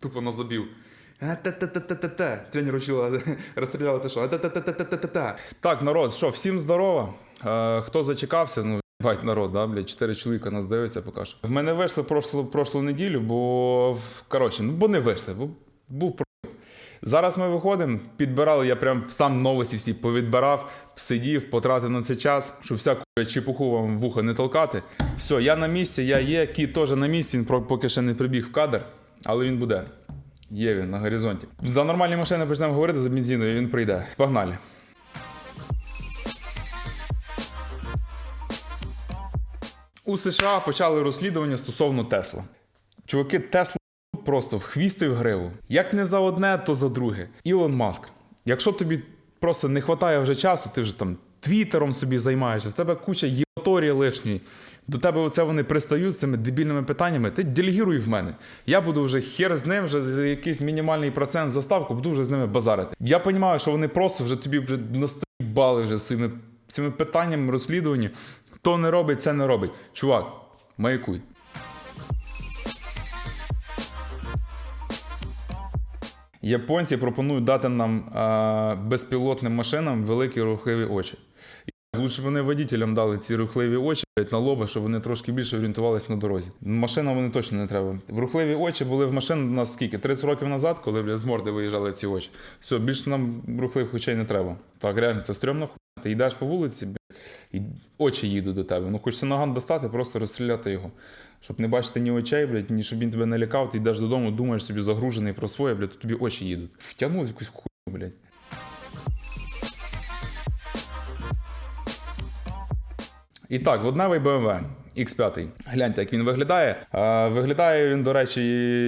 Тупо на забів. Тренер учила, розстріляли те що. Так, народ, що, всім здорово. Е, хто зачекався, ну, бать народ, да, блядь, чотири чоловіка нас дивиться поки. В мене вийшли прошлу, прошлу неділю, бо, коротше, ну, бо не вийшли, бо був про. Зараз ми виходимо, підбирали, я прям сам новості всі повідбирав, сидів, потратив на це час, щоб всяку чепуху вам в вухо не толкати. Все, я на місці, я є, кіт теж на місці, він поки ще не прибіг в кадр, але він буде. Є він на горизонті. За нормальні машини почнемо говорити за бензиною, він прийде. Погнали. У США почали розслідування стосовно Тесла. Чуваки, Тесла просто в хвіст і в гриву. Як не за одне, то за друге. Ілон Маск. Якщо тобі просто не вистачає вже часу, ти вже там твіттером собі займаєшся, в тебе куча єваторії лишньої. До тебе оце вони пристають з цими дебільними питаннями. Ти делегіруй в мене. Я буду вже хер з ним, вже за якийсь мінімальний процент заставку, буду вже з ними базарити. Я розумію, що вони просто вже тобі вже настибали вже своїми цими питаннями розслідування. Хто не робить, це не робить. Чувак, маякуй. Японці пропонують дати нам а, безпілотним машинам великі рухливі очі. Лучше б вони водітелям дали ці рухливі очі на лоба, щоб вони трошки більше орієнтувалися на дорозі. Машинам вони точно не треба. В рухливі очі були в машин у нас скільки? 30 років назад, коли бля, з морди виїжджали ці очі. Все, більше нам рухливих очей не треба. Так, реально, це стрьомно хуйня. Ти йдеш по вулиці, блядь, і очі їдуть до тебе. Ну хочеться наган достати, просто розстріляти його. Щоб не бачити ні очей, блядь, ні щоб він тебе не лякав, ти йдеш додому, думаєш собі загружений про своє, блядь, то тобі очі їдуть. Втягнув якусь хуйню, блядь. І так, водневий BMW X5. Гляньте, як він виглядає. Виглядає він, до речі,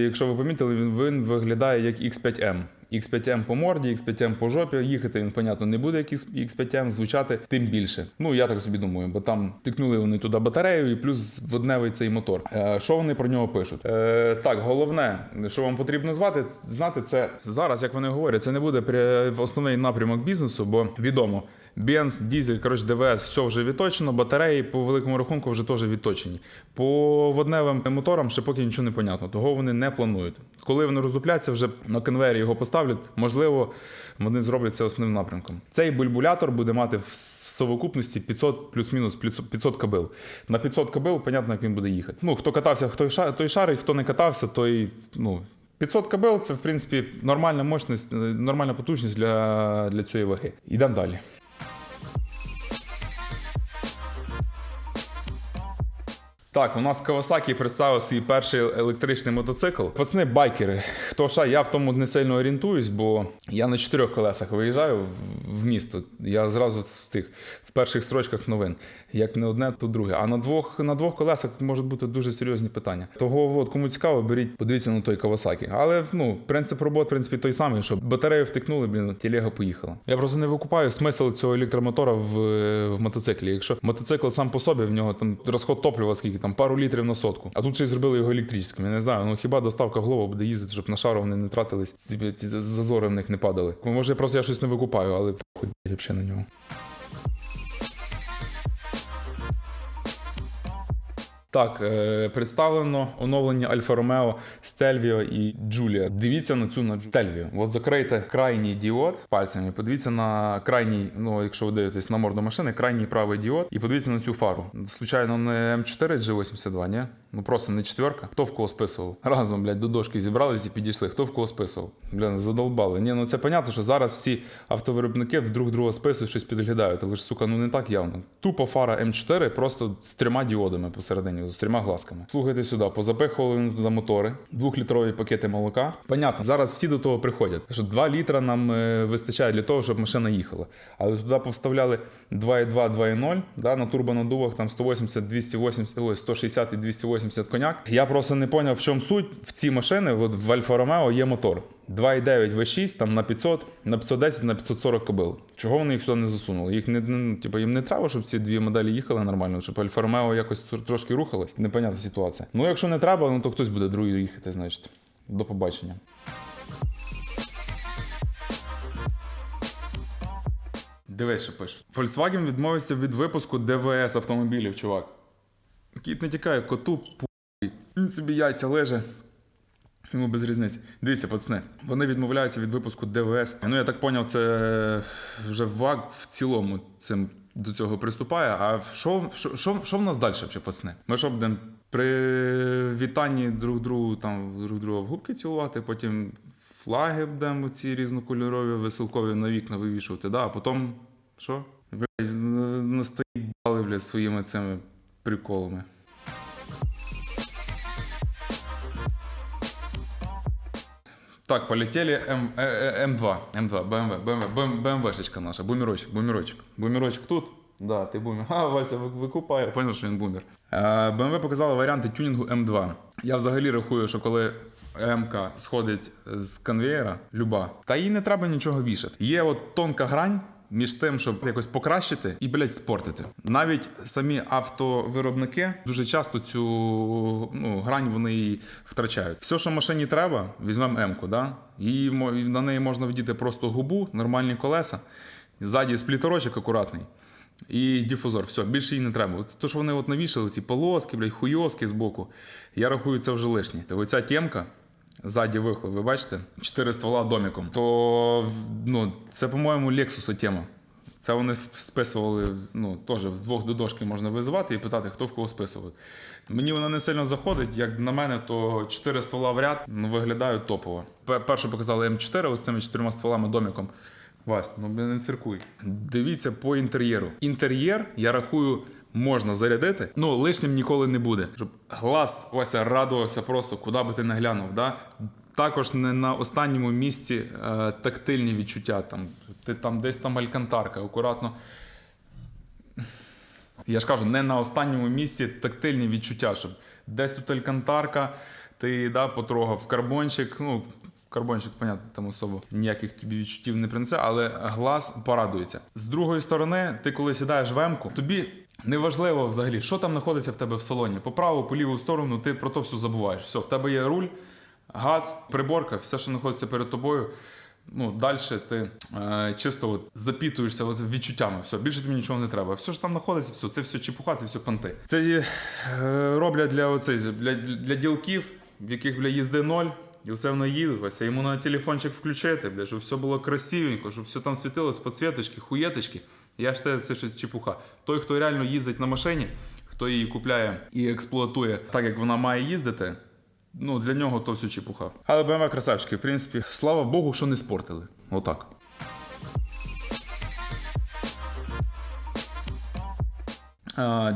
якщо ви помітили, він, виглядає як X5M. X5M по морді, X5M по жопі. Їхати він, понятно, не буде як X5M, звучати тим більше. Ну, я так собі думаю, бо там тикнули вони туди батарею і плюс водневий цей мотор. Е, що вони про нього пишуть? Е, так, головне, що вам потрібно звати, знати, це зараз, як вони говорять, це не буде основний напрямок бізнесу, бо відомо. Бенз, дізель, коротше, ДВС, все вже відточено, батареї по великому рахунку вже теж відточені. По водневим моторам ще поки нічого не понятно, того вони не планують. Коли вони розупляться, вже на конвейері його поставлять, можливо, вони зроблять це основним напрямком. Цей бульбулятор буде мати в совокупності 500 плюс-мінус 500 кабил. На 500 кабил, понятно, як він буде їхати. Ну, хто катався, хто й ша- той шарить, хто не катався, той, ну. 500 кабел це, в принципі, нормальна мощність, е, нормальна потужність для, для цієї ваги. Йдемо далі. Так, у нас Kawasaki представив свій перший електричний мотоцикл. Пацани байкери. Хто ша, я в тому не сильно орієнтуюсь, бо я на чотирьох колесах виїжджаю в- місто. Я зразу цих в перших строчках новин. Як не одне, то друге. А на двох на двох колесах можуть бути дуже серйозні питання. Того, от, кому цікаво, беріть, подивіться на той Kawasaki. Але ну, принцип роботи, в принципі, той самий, що батарею втикнули, блін, телега поїхала. Я просто не викупаю смисл цього електромотора в, в мотоциклі. Якщо мотоцикл сам по собі, в нього там розход топлива, скільки там пару літрів на сотку. А тут ще й зробили його електричним. Я не знаю, ну хіба доставка голова буде їздити, щоб на шару вони не тратились, ці, зазори в них не падали. Може, просто я щось не викупаю, але похуй взагалі на нього. Так, е, представлено оновлення Альфа Ромео, Стельвіо і Джулія. Дивіться на цю на Стельвіо. От закрийте крайній діод пальцями. Подивіться на крайній, ну якщо ви дивитесь на морду машини, крайній правий діод, і подивіться на цю фару. Случайно не М4 G82, ні? Ну просто не четверка. Хто в кого списував? Разом, блядь, до дошки зібрались і підійшли. Хто в кого списував? Бля, задолбали. Ні, ну це понятно, що зараз всі автовиробники друг друга списують, щось підглядають. Але ж, сука, ну не так явно. Тупо фара М4 просто з трьома діодами посередині, з трьома глазками. Слухайте сюди, позапихували туди мотори, двохлітрові пакети молока. Понятно, зараз всі до того приходять. Що 2 літра нам е, вистачає для того, щоб машина їхала. Але туди повставляли 2,2, 2,0, да, на турбонаддувах там 180, 280, ой, 160 і 280 коняк. Я просто не зрозумів, в чому суть. В ці машини, от в Альфа Ромео є мотор. 2,9 V6 там на 500, на 510, на 540 кобил. Чого вони їх сюди не засунули? Їх не, не типу, їм не треба, щоб ці дві моделі їхали нормально, щоб Альфа Ромео якось трошки рухалось. Непонятна ситуація. Ну, якщо не треба, ну то хтось буде другий їхати, значить. До побачення. Дивись, що пише. Volkswagen відмовився від випуску ДВС автомобілів, чувак. Кіт не тікає, коту пу***й. Він собі яйця леже. Йому без різниці. Дивіться, пацани, вони відмовляються від випуску ДВС. Ну я так поняв, це вже ВАГ в цілому цим до цього приступає. А що, що, що, що в нас далі, взагалі, пацани? Ми що будемо при вітанні друг другу там друг друга в губки цілувати, потім флаги будемо ці різнокольорові, веселкові на вікна вивішувати, да? а потім що? Блядь, настоїбали, блядь, своїми цими приколами. Так, полетели М, э, э, М2, М2, BMW, BMW, BM, БМВшечка наша, бумерочек, бумерочек. Бумерочек тут? Да, ти бумер. А, Вася викупає, я поняв, що він бумер. BMW показала варіанти тюнінгу М2. Я взагалі рахую, що коли МК сходить з конвеєра, люба, та їй не треба нічого вішати. Є от тонка грань. Між тим, щоб якось покращити і, блядь, спортити. Навіть самі автовиробники дуже часто цю ну, грань вони її втрачають. Все, що машині треба, візьмемо М-ку, да? Її, на неї можна вдіти просто губу, нормальні колеса, ззаді спліторочок акуратний. І дифузор, все, більше їй не треба. От то, що вони от навішали, ці полоски, блядь, хуйоски з боку, я рахую, це вже лишнє. Оця темка, ззаді вихлоп, ви бачите, чотири ствола доміком, то ну, це, по-моєму, Lexus тема. Це вони списували, ну, теж в двох до дошки можна визивати і питати, хто в кого списував. Мені вона не сильно заходить, як на мене, то чотири ствола в ряд ну, виглядають топово. Пе- Першу показали М4 ось цими чотирма стволами доміком. Вась, ну не циркуй. Дивіться по інтер'єру. Інтер'єр, я рахую, можна зарядити, ну лишнім ніколи не буде. Щоб глаз Вася радувався просто, куди би ти не глянув. Да? Також не на останньому місці е, тактильні відчуття. Там, ти там десь там алькантарка, акуратно. Я ж кажу, не на останньому місці тактильні відчуття, щоб десь тут алькантарка, ти да, потрогав карбончик. Ну, карбончик, понятно, там особо ніяких тобі відчуттів не принесе, але глаз порадується. З другої сторони, ти коли сідаєш в емку, тобі неважливо взагалі, що там знаходиться в тебе в салоні. По праву, по ліву сторону, ти про то все забуваєш. Все, в тебе є руль, газ, приборка, все, що знаходиться перед тобою. Ну, далі ти е, чисто от запітуєшся от відчуттями. Все, більше тобі нічого не треба. Все що там знаходиться, все, це все чепуха, це все понти. Це е, роблять для, оцей, для, для ділків, в яких бля, їзди ноль. І все воно їде, йому на телефончик включити, бля, щоб все було красивенько, щоб все там світилось, підсвіточки, хуєточки. Я ж те, це щось чепуха. Той, хто реально їздить на машині, хто її купляє і експлуатує так, як вона має їздити, ну для нього то все чепуха. Але BMW красавчики, в принципі, слава Богу, що не спортили. Отак.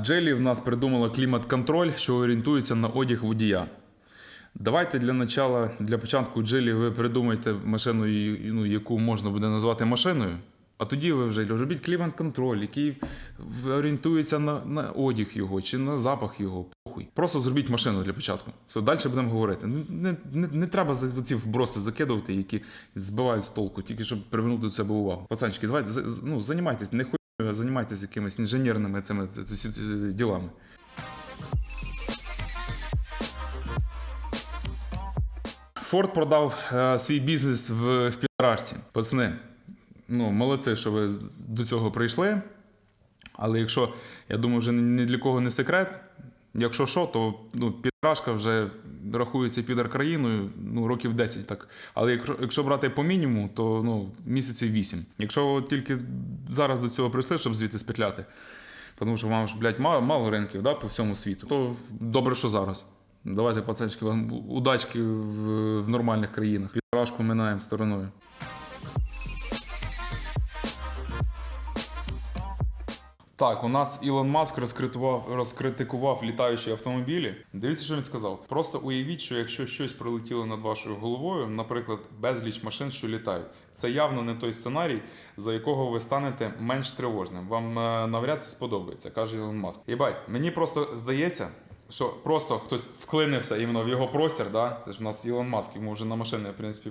Джелі в нас придумала клімат-контроль, що орієнтується на одяг водія. Давайте для начала, для початку Джилі ви придумайте машину, ну, яку можна буде назвати машиною. А тоді ви вже робіть клімат-контроль, який орієнтується на, на одяг його чи на запах його. Похуй. Просто зробіть машину для початку. Все, далі будемо говорити. Не, не, не, треба за ці вброси закидувати, які збивають з толку, тільки щоб привернути до себе увагу. Пацанчики, давайте ну, займайтесь, не хуй, займайтесь якимись інженерними цими ділами. Форд продав е, свій бізнес в, в підрашці. Пацани, ну, молодці, що ви до цього прийшли. Але якщо, я думаю, вже ні- для кого не секрет. Якщо що, то ну, підрашка вже рахується підар країною ну, років 10 так. Але якщо, якщо брати по мінімуму, то ну, місяців 8. Якщо тільки зараз до цього прийшли, щоб звідти спетляти, тому що вам ж, блядь, мало, мало ринків да, по всьому світу, то добре, що зараз. Давайте, пацанчики, вам удачки в, в нормальних країнах. Підрашку минаємо стороною. Так, у нас Ілон Маск розкритував, розкритикував літаючі автомобілі. Дивіться, що він сказав. Просто уявіть, що якщо щось прилетіло над вашою головою, наприклад, безліч машин, що літають, це явно не той сценарій, за якого ви станете менш тривожним. Вам е, навряд це сподобається, каже Ілон Маск. Єбать, мені просто здається. Що просто хтось вклинився іменно в його простір, да? це ж в нас Ілон Маск, йому вже на машини, в принципі,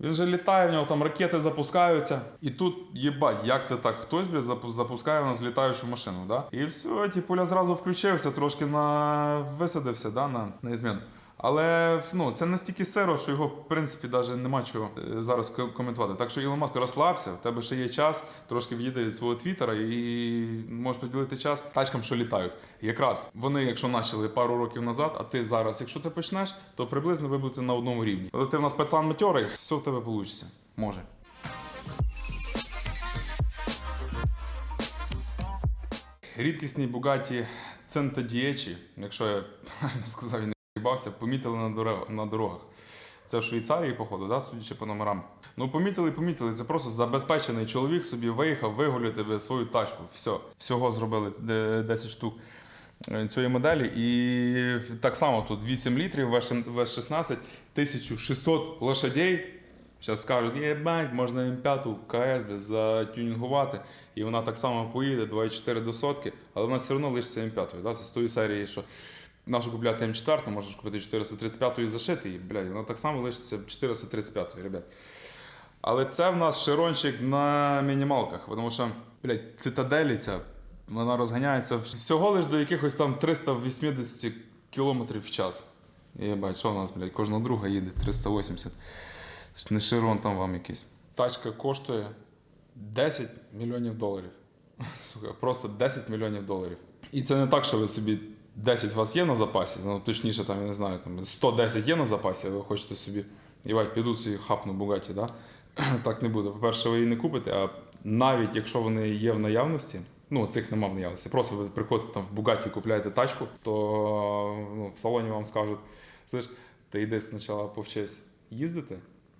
він же літає, в нього там ракети запускаються. І тут, єбать, як це так? Хтось, блядь, запускає у нас літаючу машину, да? І все, типуля зразу включився, трошки на... висадився, да, на, на ізміну. Але ну, це настільки сиро, що його, в принципі, навіть нема чого е, зараз коментувати. Так що Ілон Маск розслабся, в тебе ще є час, трошки відійди від свого твіттера і можеш приділити час тачкам, що літають. Якраз вони, якщо почали пару років назад, а ти зараз, якщо це почнеш, то приблизно ви будете на одному рівні. Але ти в нас пацан матьорий, все в тебе вийде. Може. Рідкісні Бугаті Центадієчі, якщо я правильно сказав їбався, помітили на, дорог, на дорогах. Це в Швейцарії, походу, да, судячи по номерам. Ну, помітили, помітили. Це просто забезпечений чоловік собі виїхав вигуляти свою тачку. Все, всього зробили 10 штук е, цієї моделі. І так само тут 8 літрів, ВС-16, 1600 лошадей. Зараз скажуть, єбать, можна М5 КС затюнінгувати, і вона так само поїде 2,4 до сотки, але вона все одно лишиться М5. Да? Це з тої серії, що нашу купляти М4, можеш купити 435 і зашити, і блядь, вона так само лишиться 435, ребят. Але це в нас ширончик на мінімалках, тому що, блядь, цитаделі ця, вона розганяється всього лиш до якихось там 380 км в час. Єбать, що в нас, блядь, кожна друга їде 380. Не широн там вам якийсь. Тачка коштує 10 мільйонів доларів. Сука, просто 10 мільйонів доларів. І це не так, що ви собі 10 у вас є на запасі, ну точніше, там, я не знаю, там 110 є на запасі, ви хочете собі, їбать, піду собі хапну Бугаті, да? так не буде. По-перше, ви її не купите, а навіть якщо вони є в наявності, ну цих нема в наявності. Просто ви приходите там в Бугаті, купляєте тачку, то ну, в салоні вам скажуть, слиш, ти йди спочатку повчись їздити,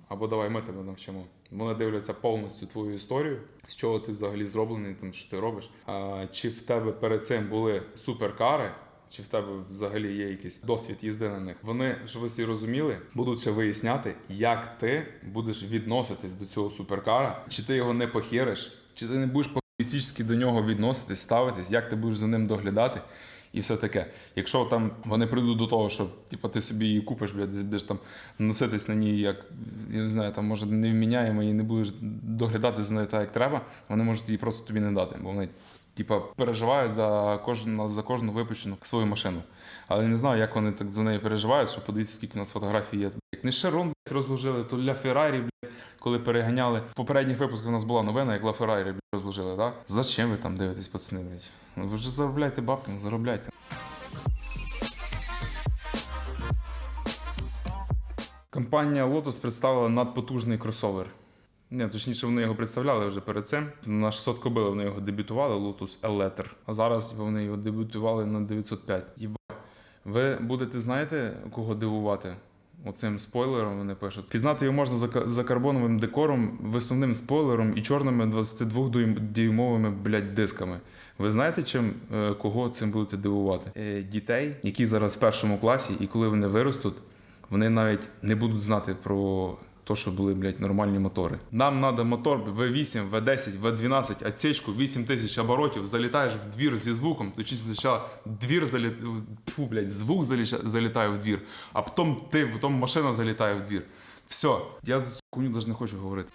або давай ми тебе навчимо. Вони дивляться повністю твою історію, з чого ти взагалі зроблений, там що ти робиш. А, чи в тебе перед цим були суперкари, чи в тебе взагалі є якийсь досвід їзди на них. Вони, щоб ви всі розуміли, будуть ще виясняти, як ти будеш відноситись до цього суперкара, чи ти його не похериш, чи ти не будеш по до нього відноситись, ставитись, як ти будеш за ним доглядати. І все таке. Якщо там вони прийдуть до того, що типу, ти собі її купиш, блядь, будеш там носитись на ній, як я не знаю, там може невміняємо і не будеш доглядати за нею так, як треба, вони можуть її просто тобі не дати, бо вони типа переживають за кожну за кожну випущену свою машину. Але не знаю, як вони так за нею переживають, що подивіться, скільки у нас фотографій є. Як не Шерон розложили, то Ля Феррарі, коли переганяли. В попередніх випусках у нас була новина, як Ла Феррарі розложили, так? Зачем ви там дивитесь, пацани? Ну ви вже заробляйте бабки, ну заробляйте. Компанія Lotus представила надпотужний кросовер. Ні, точніше, вони його представляли вже перед цим. На 600 кобили вони його дебютували, Lotus Eletter. А зараз вони його дебютували на 905. Єба. Ви будете, знаєте, кого дивувати? Оцим спойлером вони пишуть. Пізнати його можна за, за карбоновим декором, висновним спойлером і чорними 22-дюймовими блядь, дисками. Ви знаєте, чим е, кого цим будете дивувати? Е, дітей, які зараз в першому класі, і коли вони виростуть, вони навіть не будуть знати про те, що були, блядь, нормальні мотори. Нам треба мотор V8, V10, V12, отсечку, 8 тисяч оборотів, залітаєш в двір зі звуком, точніше спочатку двір заліт... Фу, блядь, звук залітає в двір, а потім ти, потім машина залітає в двір. Все, я за цю хуйню навіть не хочу говорити.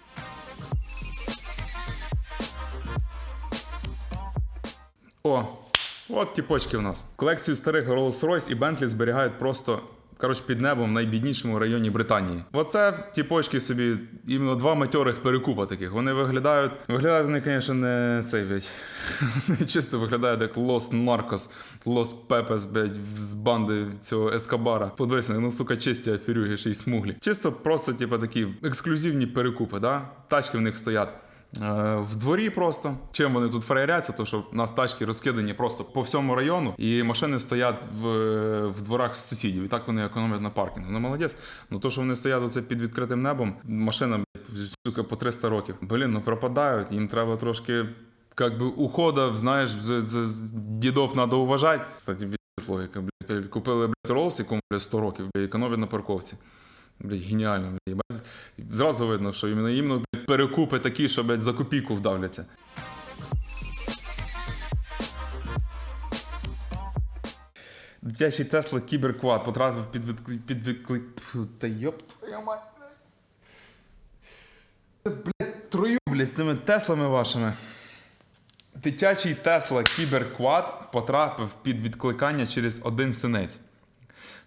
О, от ті почки в нас. Колекцію старих Rolls-Royce і Bentley зберігають просто. Коротше, під небом в найбіднішому районі Британії. Оце ті почки собі, іменно два матьорих перекупа таких. Вони виглядають. Виглядають вони, звісно, не цей блядь. Чисто виглядають як Лос Наркос, Лос Пепес, блядь, з банди цього Ескобара. Подивись, ну сука, чисті аферюги, ще й смуглі. Чисто просто, типу, такі ексклюзивні перекупи, да? Тачки в них стоять. Е, В дворі просто. Чим вони тут фраєряться, то що в нас тачки розкидані просто по всьому району, і машини стоять в, в дворах сусідів. І так вони економлять на паркінгу. Ну молодець. Ну то, що вони стоять оце під відкритим небом, машина сука, по 300 років. Блін, ну пропадають. Їм треба трошки, як би, ухода, знаєш, з, з, з дідов треба уважати. Кстати, логіка, блядь. Купили блядь, Rolls, якому блядь, 100 років, блядь, економлять на парковці. Блядь, геніально, блядь. Зразу видно, що іменно, блядь, перекупи такі, що блядь, за копійку вдавляться. Дитячий Тесла Кіберквад потрапив під відкли... під відкли... Та йоп твою мать. Це, блядь, трою, блядь, з цими Теслами вашими. Дитячий Тесла Кіберквад потрапив під відкликання через один синець.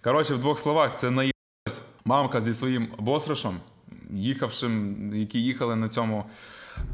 Коротше, в двох словах, це наїлась мамка зі своїм босрашем, їхавшим, які їхали на цьому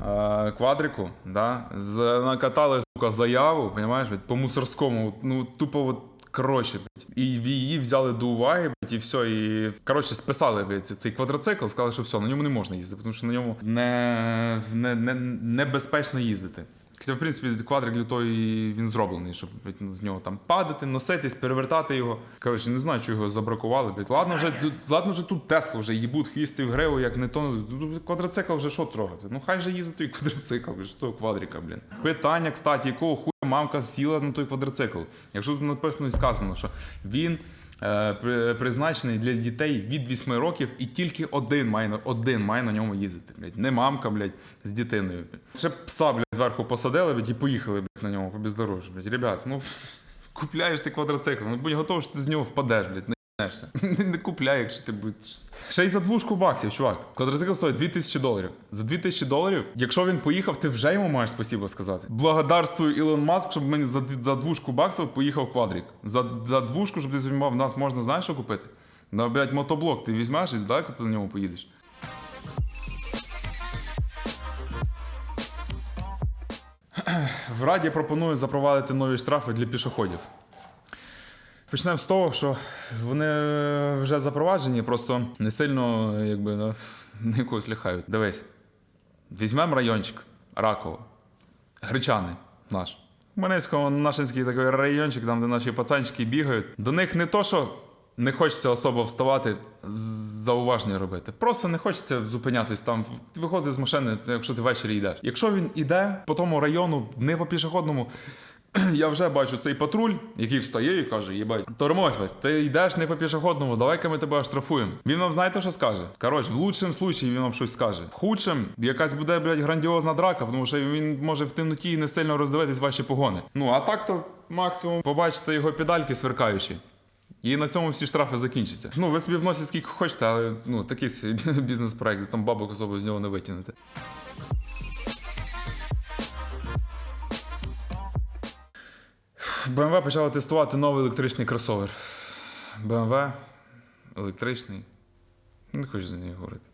е, квадрику, да, з, накатали сука, заяву, понімаєш, по мусорському, ну тупо от. Коротше, і її взяли до уваги, і все, і коротше списали блядь, цей квадроцикл, сказали, що все, на ньому не можна їздити, тому що на ньому не, не, не, небезпечно їздити. Хоча, в принципі, квадрик для того і він зроблений, щоб з нього там падати, носитись, перевертати його. Коротше, не знаю, чого його забракували. Блядь. Ладно, вже ладно, вже тут Теслу вже їбуть хвісти в гриву, як не то. Тут Квадроцикл вже що трогати? Ну хай же їздить той квадроцикл, блядь, що того квадрика, блін. Питання, кстати, якого хуя мамка сіла на той квадроцикл? Якщо тут написано і сказано, що він. Е, при- Призначений для дітей від 8 років, і тільки один має один має на ньому їздити. Блядь. Не мамка, блядь, з дитиною. Ще пса, блядь, зверху посадили, блядь, і поїхали блядь, на ньому по бездорожжю. Блядь. Ребят, ну купляєш ти квадроцикл, ну будь готовий, що ти з нього впадеш, блядь. Нешся. Не купляй, якщо ти будеш. Ще й за двушку баксів, чувак. Квадроцикл стоїть 2000 доларів. За 2000 доларів, якщо він поїхав, ти вже йому маєш спасибо сказати. Благодарствую Ілон Маск, щоб мені за, за двушку баксів поїхав квадрик. За, за двушку, щоб ти собі в нас можна, знаєш, що купити? На, блядь, мотоблок ти візьмеш і здалеку ти на ньому поїдеш. В Раді пропонують запровадити нові штрафи для пішоходів. Почнемо з того, що вони вже запроваджені, просто не сильно якби, на, на якогось ліхають. Дивись, візьмемо райончик Раково, Гречани наш. Хмельницького нашинський такий райончик, там, де наші пацанчики бігають. До них не то, що не хочеться особо вставати, з- зауваження робити. Просто не хочеться зупинятись там, виходити з машини, якщо ти ввечері йдеш. Якщо він іде по тому району, не по пішохідному, я вже бачу цей патруль, який встає і каже: їбать, тормозь весь, ти йдеш не по пішохідному, давай-ка ми тебе оштрафуємо. Він вам знаєте, що скаже? Коротше, в лучшому случаї він вам щось скаже. В худшому якась буде, блядь, грандіозна драка, тому що він може в темноті не сильно роздивитись ваші погони. Ну а так то максимум побачите його педальки сверкаючі. І на цьому всі штрафи закінчаться. Ну, ви собі вносите скільки хочете, але ну, такий бізнес-проект, там бабок особо з нього не витягнете. BMW почала тестувати новий електричний кросовер. BMW електричний. Не хочу за нею говорити.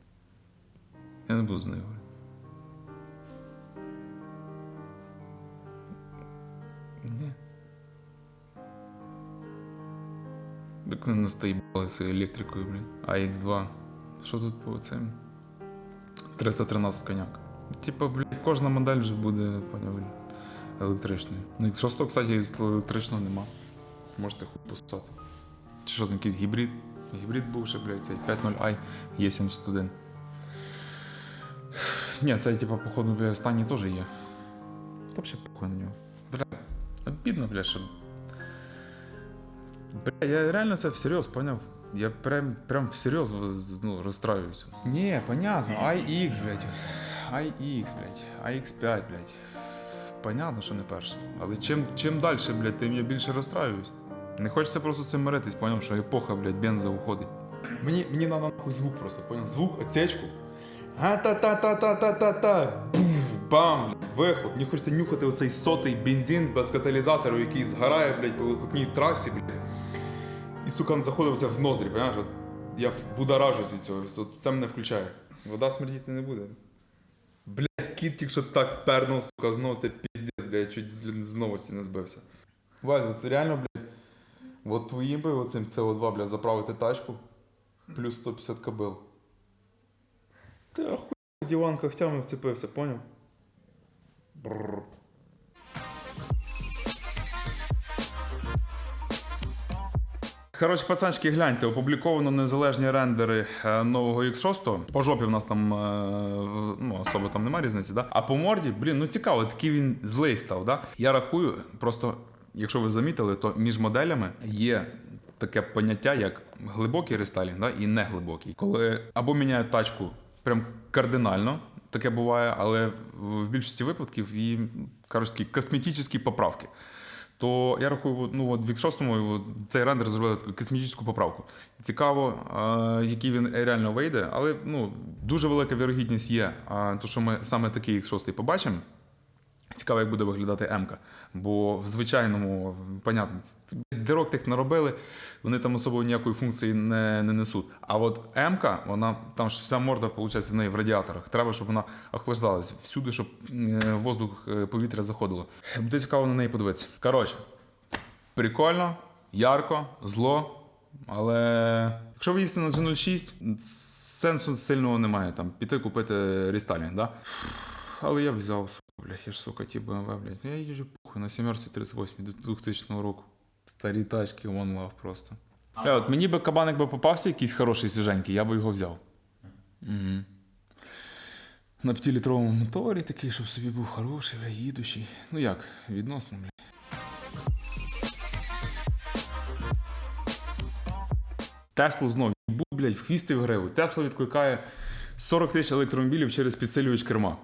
Я не буду за нею говорити. Ні. Так вони настоїбали своєю електрикою, блін. AX2. Що тут по цим? 313 коняк. Типа, блядь, кожна модель вже буде, поняв, електричною. Ну, якщо 100, кстати, електричного нема. Можете хуй писати. Чи що там якийсь гібрид? Гібрид був ще, блядь, цей 50i Е71. Ні, цей, типа, походу, бля, останній теж є. Та взагалі похуй на нього. Бля, обідно, бля, що. Бля, я реально це всерйоз поняв. Я прям, прям всерйоз ну, розстраююся. Ні, понятно, IX, блядь. IX, блядь. AX5, блядь. Понятно, що не перше. Але чим, чим далі, блядь, тим я більше розстраююсь. Не хочеться просто цим миритись, поняв, що епоха, блядь, бенза уходить. Мені, мені надо нахуй звук просто, понял? Звук, отсечку. Га-та-та-та-та-та-та-та. Бам, блядь, вихлоп. Мені хочеться нюхати оцей сотий бензин без каталізатору, який згорає, блядь, по вихлопній трасі, блядь. І, сука, заходиться в ноздрі, понимаєш? Я будоражусь від цього, це мене включає. Вода смердіти не буде. Кіт тільки так пернув, сука, знову це піздець, блядь, чуть з новості не збився. Вась, от реально, блядь, от твоїм би оцим CO2, блядь, заправити тачку, плюс 150 кабил. Ти ахуй диван когтями вцепився, поняв? Бррр. Коротше, пацанчики, гляньте, опубліковано незалежні рендери е, нового X6. По жопі в нас там е, ну, особо там немає різниці, да? А по морді, блін, ну цікаво, такий він злий став. Да? Я рахую, просто, якщо ви замітили, то між моделями є таке поняття, як глибокий рестайлінг да? і неглибокий. Коли або міняють тачку прям кардинально. Таке буває, але в більшості випадків і кажуть такі косметичні поправки то я рахую, ну от в X6 цей рендер зробили таку космічну поправку. Цікаво, який він реально вийде, але ну, дуже велика вірогідність є, то що ми саме такий X6 побачимо. Цікаво, як буде виглядати М-ка. Бо в звичайному, понятно, дирок тих наробили, вони там особо ніякої функції не, не несуть. А от М-ка, вона там ж вся морда, виходить, в неї в радіаторах. Треба, щоб вона охлаждалась всюди, щоб е, воздух, е, повітря заходило. Буде цікаво на неї подивитися. Коротше, прикольно, ярко, зло. Але якщо ви їсти на G06, сенсу сильного немає. Там піти купити рестайлінг, да? Але я б взяв, сука, блядь, я ж сука, ті BMW, блядь. Я їжджу похуй на 7 38 до 2000 року. Старі тачки, one love просто. Бля, от мені би кабаник би попався якийсь хороший свіженький, я би його взяв. Угу. На 5-літровому моторі такий, щоб собі був хороший, бля, їдущий. Ну як, відносно, бля. Теслу знов їбу, блядь, в хвіст і в гриву. Тесла відкликає 40 тисяч електромобілів через підсилювач керма.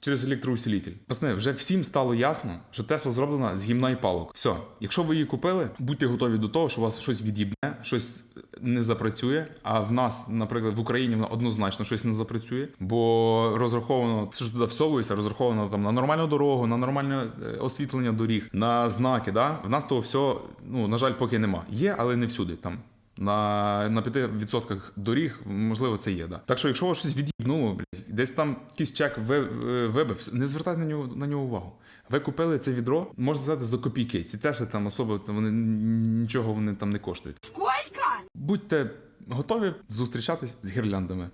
Через електроусилитель. Пасне, вже всім стало ясно, що Тесла зроблена з гімна і палок. Все, якщо ви її купили, будьте готові до того, що у вас щось від'їбне, щось не запрацює. А в нас, наприклад, в Україні вона однозначно щось не запрацює, бо розраховано все ж туди всовується, розраховано там на нормальну дорогу, на нормальне е, освітлення доріг, на знаки. Да? В нас того всього, ну на жаль, поки нема. Є, але не всюди там. На, на 5% доріг, можливо, це є. Да. Так що, якщо вас щось від'їбнуло, блядь, десь там якийсь чек е, вибив, не звертайте на нього, на нього увагу. Ви купили це відро, можна сказати, за копійки. Ці Тесли там особо там, вони нічого вони там не коштують. Сколько? Будьте готові зустрічатись з гірляндами.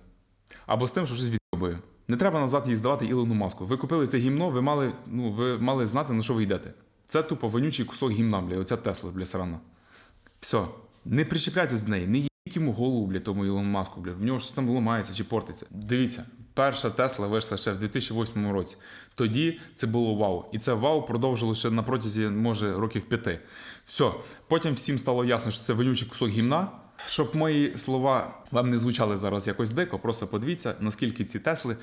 Або з тим, що щось від'єбує. Не треба назад її здавати Ілону маску. Ви купили це гімно, ви мали, ну, ви мали знати, на що ви йдете. Це тупо вонючий кусок гімна, бля, оця Тесла, бля, срана. Все. Не прищепляйтесь до неї, не їдь йому голову, бля, тому Ілону маску, бля. В нього щось там ламається чи портиться. Дивіться, перша Тесла вийшла ще в 2008 році. Тоді це було вау. І це вау продовжило ще на протязі, може, років п'яти. Все. Потім всім стало ясно, що це вонючий кусок гімна. Щоб мої слова вам не звучали зараз якось дико, просто подивіться, наскільки ці Тесли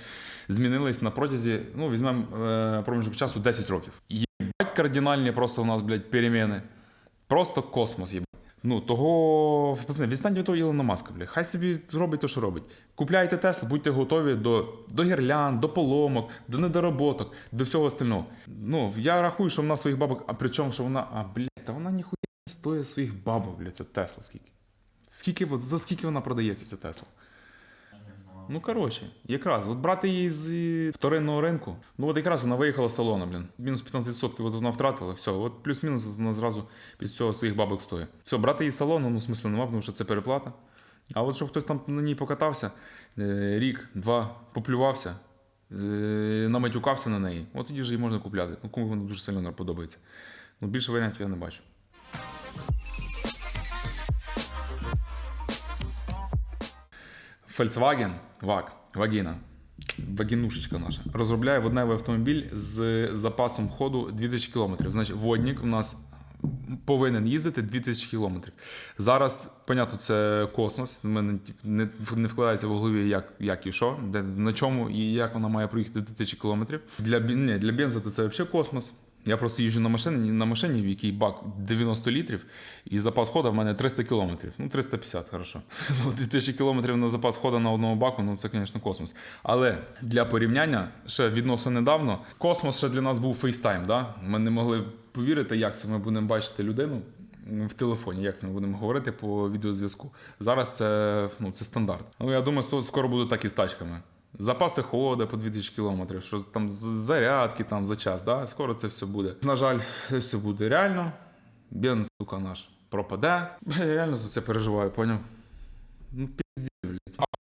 змінились на протязі, ну, візьмемо е, проміжок часу 10 років. Єбать кардинальні просто у нас, блядь, переміни. Просто космос, єбать. Ну, того, відстань від того Ілона Маска, бля. Хай собі робить те, що робить. Купляйте Теслу, будьте готові до, до гірлян, до поломок, до недороботок, до всього остального. Ну, я рахую, що вона своїх бабок, а при чому, що вона, а, блядь, та вона ніхуя не стоїть своїх бабок, бля, це Тесла скільки. Скільки, от, за скільки вона продається, ця Тесла? Ну, коротше, якраз, от брати її з е, вторинного ринку, ну от якраз вона виїхала з салону, блін. Мінус 15% от вона втратила, все, от плюс-мінус вона зразу після цього своїх бабок стоїть. Все, брати її з салону, ну, смисла нема, тому що це переплата. А от щоб хтось там на ній покатався, е, рік, два, поплювався, е, наматюкався на неї, от тоді вже її можна купляти. Ну, кому вона дуже сильно подобається. Ну, більше варіантів я не бачу. Volkswagen VAG, Вагіна, вагінушечка наша, розробляє водневий автомобіль з запасом ходу 2000 км. Значить, водник у нас повинен їздити 2000 км. Зараз, понятно, це космос. У мене не, не вкладається в голові, як, як і що, де, на чому і як вона має проїхати 2000 км. Для, ні, для бенза то це взагалі космос. Я просто їжджу на машині, на машині, в якій бак 90 літрів, і запас ходу в мене 300 кілометрів. Ну, 350, хорошо. Ну, 2000 кілометрів на запас ходу на одному баку, ну це, звісно, космос. Але для порівняння, ще відносно недавно, космос ще для нас був фейстайм. Да? Ми не могли повірити, як це ми будемо бачити людину в телефоні, як це ми будемо говорити по відеозв'язку. Зараз це, ну, це стандарт. Ну, я думаю, скоро буде так і з тачками. Запаси ходу по 2000 кілометрів, що там зарядки там за час, да? скоро це все буде. На жаль, все буде реально. Бен, сука, наш пропаде. Я реально за це переживаю, поняв? Ну,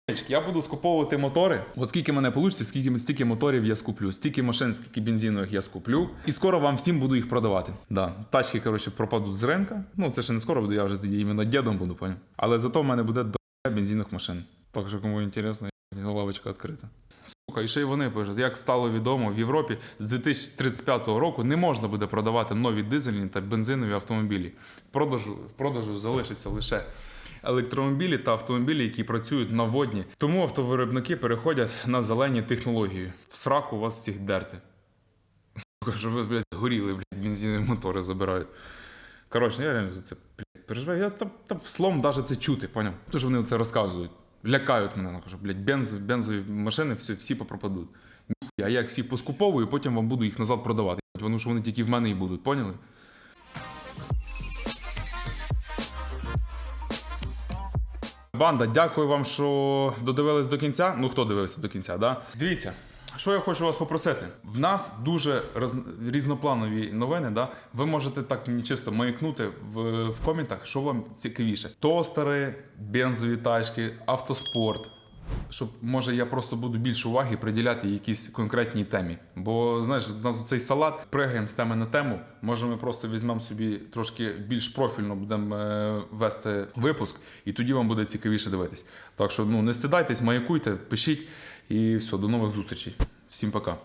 блядь. Я буду скуповувати мотори. От скільки мене вийде, скільки стільки моторів я скуплю, стільки машин, скільки бензинових я скуплю. І скоро вам всім буду їх продавати. Да. Тачки, коротше, пропадуть з ринка. Ну, це ще не скоро буде, я вже тоді іменно дідом буду, поняв. Але зато в мене буде до бензинних машин. Так що кому інтересно, лавочка відкрита. Сука, і ще й вони пишуть, як стало відомо, в Європі з 2035 року не можна буде продавати нові дизельні та бензинові автомобілі. В продажу, в продажу залишиться лише електромобілі та автомобілі, які працюють на водні. Тому автовиробники переходять на зелені технології. В сраку вас всіх дерти. Сука, що ви, блядь, згоріли, блядь, бензинові мотори забирають. Коротше, я реально за це блядь, переживаю. Я там, там слом навіть це чути, поняв? Що вони це розказують лякають мене. Кажу, блядь, бензові, бензові машини, всі всі попропадуть. А я їх всі поскуповую, потім вам буду їх назад продавати. Воно що вони тільки в мене і будуть, поняли? Банда, дякую вам, що додивились до кінця. Ну, хто дивився до кінця, да? Дивіться що я хочу вас попросити. В нас дуже роз... різнопланові новини. Да? Ви можете так мені чисто маякнути в, в коментах, що вам цікавіше. Тостери, бензові тачки, автоспорт. Щоб може я просто буду більше уваги приділяти якійсь конкретній темі. Бо знаєш, у нас цей салат пригаємо з теми на тему. Може, ми просто візьмемо собі трошки більш профільно будемо е, вести випуск, і тоді вам буде цікавіше дивитись. Так що ну не стидайтесь, маякуйте, пишіть і все, до нових зустрічей. Всім пока.